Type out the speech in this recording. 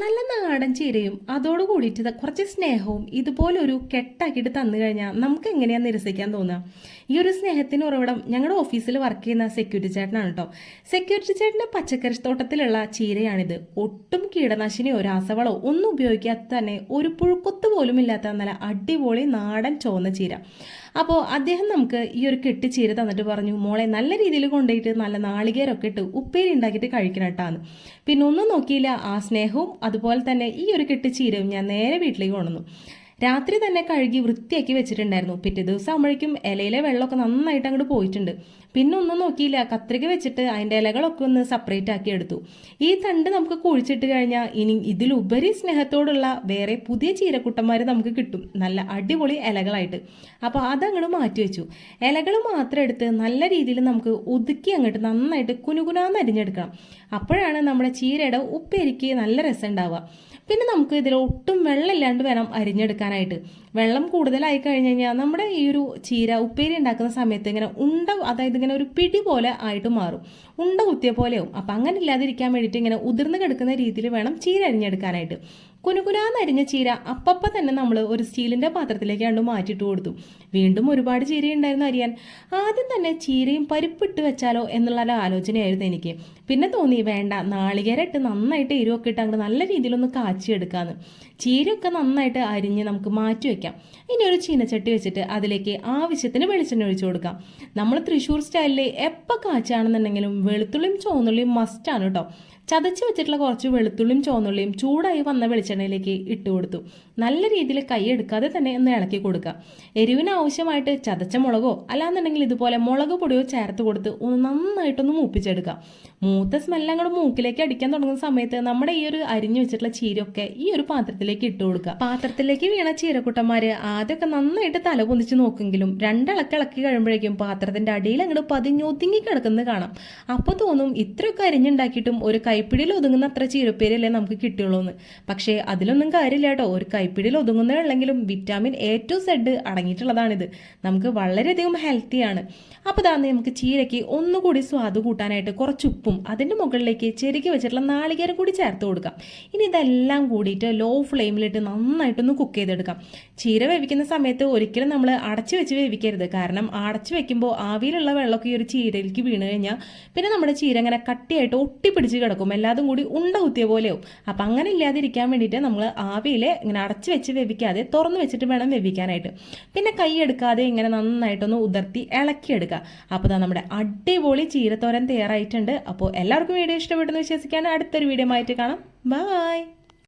നല്ല നാടൻ ചീരയും അതോട് കൂടിയിട്ട് കുറച്ച് സ്നേഹവും ഇതുപോലൊരു കെട്ടാക്കിയിട്ട് തന്നു കഴിഞ്ഞാൽ നമുക്ക് എങ്ങനെയാണ് നിരസിക്കാൻ തോന്നുക ഈ ഒരു സ്നേഹത്തിന് ഉറവിടം ഞങ്ങളുടെ ഓഫീസിൽ വർക്ക് ചെയ്യുന്ന സെക്യൂരിറ്റി ചേട്ടനാണ് കേട്ടോ സെക്യൂരിറ്റി ചേട്ടന്റെ പച്ചക്കറി തോട്ടത്തിലുള്ള ചീരയാണിത്. ഒട്ടും കീടനാശിനിയോ രാസവളോ ഒന്നും ഉപയോഗിക്കാത്ത തന്നെ ഒരു പുഴുക്കൊത്ത് പോലും ഇല്ലാത്ത നല്ല അടിപൊളി നാടൻ ചുവന്ന ചീര. അപ്പോൾ അദ്ദേഹം നമുക്ക് ഈ ഒരു കെട്ടി ചീര തന്നിട്ട് പറഞ്ഞു മോളെ നല്ല രീതിയിൽ കൊണ്ടുപോയിട്ട് നല്ല നാളികേരൊക്കെ ഇട്ട് ഉപ്പേരി ഉണ്ടാക്കിയിട്ട് കഴിക്കണം കേട്ടാന്ന് പിന്നെ ഒന്നും നോക്കിയില്ല. ആ സ്നേഹവും അതുപോലെ തന്നെ ഈ ഒരു കെട്ടിച്ചീരവും ഞാൻ നേരെ വീട്ടിലേക്ക് കൊണ്ടുവന്നു. രാത്രി തന്നെ കഴുകി വൃത്തിയാക്കി വെച്ചിട്ടുണ്ടായിരുന്നു. പിറ്റേ ദിവസം ആകുമ്പോഴേക്കും ഇലയിലെ വെള്ളമൊക്കെ നന്നായിട്ട് അങ്ങോട്ട് പോയിട്ടുണ്ട്. പിന്നെ ഒന്നും നോക്കിയില്ല. കത്രിക വെച്ചിട്ട് അതിന്റെ ഇലകളൊക്കെ ഒന്ന് സെപ്പറേറ്റ് ആക്കി എടുത്തു. ഈ തണ്ട് നമുക്ക് കുഴിച്ചിട്ട് കഴിഞ്ഞാൽ ഇനി ഇതിലുപരി സ്നേഹത്തോടുള്ള വേറെ പുതിയ ചീരക്കുട്ടന്മാർ നമുക്ക് കിട്ടും. നല്ല അടിപൊളി ഇലകളായിട്ട്. അപ്പോൾ അതങ്ങോട്ട് മാറ്റി വെച്ചു. ഇലകൾ മാത്രം എടുത്ത് നല്ല രീതിയിൽ നമുക്ക് ഒതുക്കി അങ്ങോട്ട് നന്നായിട്ട് കുനുകുനാന്ന് അരിഞ്ഞെടുക്കണം. അപ്പോഴാണ് നമ്മുടെ ചീരയുടെ ഉപ്പേരിക്ക് നല്ല രസം ഉണ്ടാവുക. പിന്നെ നമുക്ക് ഇതിൽ ഒട്ടും വെള്ളമില്ലാണ്ട് വേണം അരിഞ്ഞെടുക്കാനായിട്ട്. വെള്ളം കൂടുതലായി കഴിഞ്ഞ് കഴിഞ്ഞാൽ നമ്മുടെ ഈ ഒരു ചീര ഉപ്പേരി ഉണ്ടാക്കുന്ന സമയത്ത് ഇങ്ങനെ ഉണ്ട അതായത് ഇങ്ങനെ ഒരു പിടി പോലെ ആയിട്ട് മാറും. ഉണ്ട കുത്തിയ പോലെയാവും. അപ്പം അങ്ങനെ ഇല്ലാതിരിക്കാൻ വേണ്ടിയിട്ട് ഇങ്ങനെ ഉതിർന്ന് കിടക്കുന്ന രീതിയിൽ വേണം ചീര അരിഞ്ഞെടുക്കാനായിട്ട്. കുനുകുനാന്ന് അരിഞ്ഞ ചീര അപ്പപ്പം തന്നെ നമ്മൾ ഒരു സ്റ്റീലിന്റെ പാത്രത്തിലേക്ക് കണ്ടു മാറ്റിയിട്ട് കൊടുത്തു. വീണ്ടും ഒരുപാട് ചീര ഉണ്ടായിരുന്നു അരിയാൻ. ആദ്യം തന്നെ ചീരയും പരിപ്പിട്ട് വെച്ചാലോ എന്നുള്ള ഒരു ആലോചനയായിരുന്നു എനിക്ക്. പിന്നെ തോന്നി വേണ്ട നാളികേരട്ട് നന്നായിട്ട് എരിവൊക്കെ ഇട്ട് അങ്ങോട്ട് നല്ല രീതിയിലൊന്ന് കാച്ചിയെടുക്കാന്ന്. ചീരയൊക്കെ നന്നായിട്ട് അരിഞ്ഞ് നമുക്ക് മാറ്റി വെക്കാം. ഇനി ഒരു ചീനച്ചട്ടി വെച്ചിട്ട് അതിലേക്ക് ആവശ്യത്തിന് വെളിച്ചെണ്ണ ഒഴിച്ചു കൊടുക്കാം. നമ്മൾ തൃശ്ശൂർ സ്റ്റൈലിൽ എപ്പോൾ കാച്ചാണെന്നുണ്ടെങ്കിലും വെളുത്തുള്ളിയും ചുവന്നുള്ളിയും മസ്റ്റാണ് കേട്ടോ ചതച്ച് വെച്ചിട്ടുള്ള കുറച്ച് വെളുത്തുള്ളിയും ചോന്നുള്ളിയും ചൂടായി വന്ന വെളിച്ചെണ്ണയിലേക്ക് ഇട്ട് കൊടുത്തു. നല്ല രീതിയിൽ കൈ എടുക്കാതെ തന്നെ ഒന്ന് ഇളക്കി കൊടുക്കുക എരിവിന് ആവശ്യമായിട്ട് ചതച്ച മുളകോ അല്ലാന്നുണ്ടെങ്കിൽ ഇതുപോലെ മുളക് പൊടിയോ ചേർത്ത് കൊടുത്ത് ഒന്ന് നന്നായിട്ടൊന്ന് മൂപ്പിച്ചെടുക്കുക മൂത്ത സ്മെല്ലങ്ങൾ മൂക്കിലേക്ക് അടിക്കാൻ തുടങ്ങുന്ന സമയത്ത് നമ്മുടെ ഈ ഒരു അരിഞ്ഞു വെച്ചിട്ടുള്ള ചീരയൊക്കെ ഈ ഒരു പാത്രത്തിലേക്ക് ഇട്ട് കൊടുക്കുക പാത്രത്തിലേക്ക് വീണ ചീരക്കുട്ടന്മാർ ആദ്യമൊക്കെ നന്നായിട്ട് തല പൊന്തിച്ച് നോക്കുമെങ്കിലും രണ്ടിളക്കി ഇളക്കി കഴിയുമ്പോഴേക്കും പാത്രത്തിന്റെ അടിയിൽ അങ്ങോട്ട് പതിഞ്ഞൊതുങ്ങി കിടക്കുന്നത് കാണാം. അപ്പോൾ തോന്നും ഇത്രയൊക്കെ അരിഞ്ഞുണ്ടാക്കിയിട്ടും ഒരു കൈപ്പിടിയിൽ ഒതുങ്ങുന്ന അത്ര ചീരപ്പേരല്ലേ നമുക്ക് കിട്ടുകയുള്ളൂ എന്ന് പക്ഷേ അതിലൊന്നും കാര്യമില്ല കേട്ടോ. ഒരു കൈപ്പിടിയിൽ ഒതുങ്ങുന്നതുള്ളെങ്കിലും വിറ്റാമിൻ എ ടു സെഡ് അടങ്ങിയിട്ടുള്ളതാണിത്. നമുക്ക് വളരെയധികം ഹെൽത്തിയാണ് അപ്പോൾ ഇതാന്ന് നമുക്ക് ചീരയ്ക്ക് ഒന്നുകൂടി സ്വാദ് കൂട്ടാനായിട്ട് കുറച്ച് ഉപ്പും അതിന്റെ മുകളിലേക്ക് ചെരുക്കി വെച്ചിട്ടുള്ള നാളികേരം കൂടി ചേർത്ത് കൊടുക്കാം. ഇനി ഇതെല്ലാം കൂടിയിട്ട് ലോ ഫ്ലെയിമിലിട്ട് നന്നായിട്ടൊന്ന് കുക്ക് ചെയ്തെടുക്കാം. ചീര വേവിക്കുന്ന സമയത്ത് ഒരിക്കലും നമ്മൾ അടച്ചു വെച്ച് വേവിക്കരുത്. കാരണം അടച്ചു വെക്കുമ്പോൾ ആവിയിലുള്ള വെള്ളമൊക്കെ ഈ ഒരു ചീരയിലേക്ക് വീണ് കഴിഞ്ഞാൽ പിന്നെ നമ്മുടെ ചീര അങ്ങനെ കട്ടിയായിട്ട് ഒട്ടിപ്പിടിച്ച് കിടക്കും. എല്ലാതും കൂടി ഉണ്ട കുത്തിയ പോലെയാവും. അപ്പം അങ്ങനെ ഇല്ലാതിരിക്കാൻ വേണ്ടിയിട്ട് നമ്മൾ ആവിയിൽ ഇങ്ങനെ അടച്ചു വെച്ച് വേവിക്കാതെ തുറന്ന് വെച്ചിട്ട് വേണം വേവിക്കാനായിട്ട്. പിന്നെ കൈ എടുക്കാതെ ഇങ്ങനെ നന്നായിട്ടൊന്ന് ഉതിർത്തി ഇളക്കിയെടുക്കുക അപ്പോൾ ഇതാ നമ്മുടെ അടിപൊളി ചീരത്തോരൻ തയ്യാറായിട്ടുണ്ട്. അപ്പോൾ എല്ലാവർക്കും വീഡിയോ ഇഷ്ടപ്പെട്ടെന്ന് വിശ്വസിക്കാൻ അടുത്തൊരു വീഡിയോ ആയിട്ട് കാണാം. ബായ്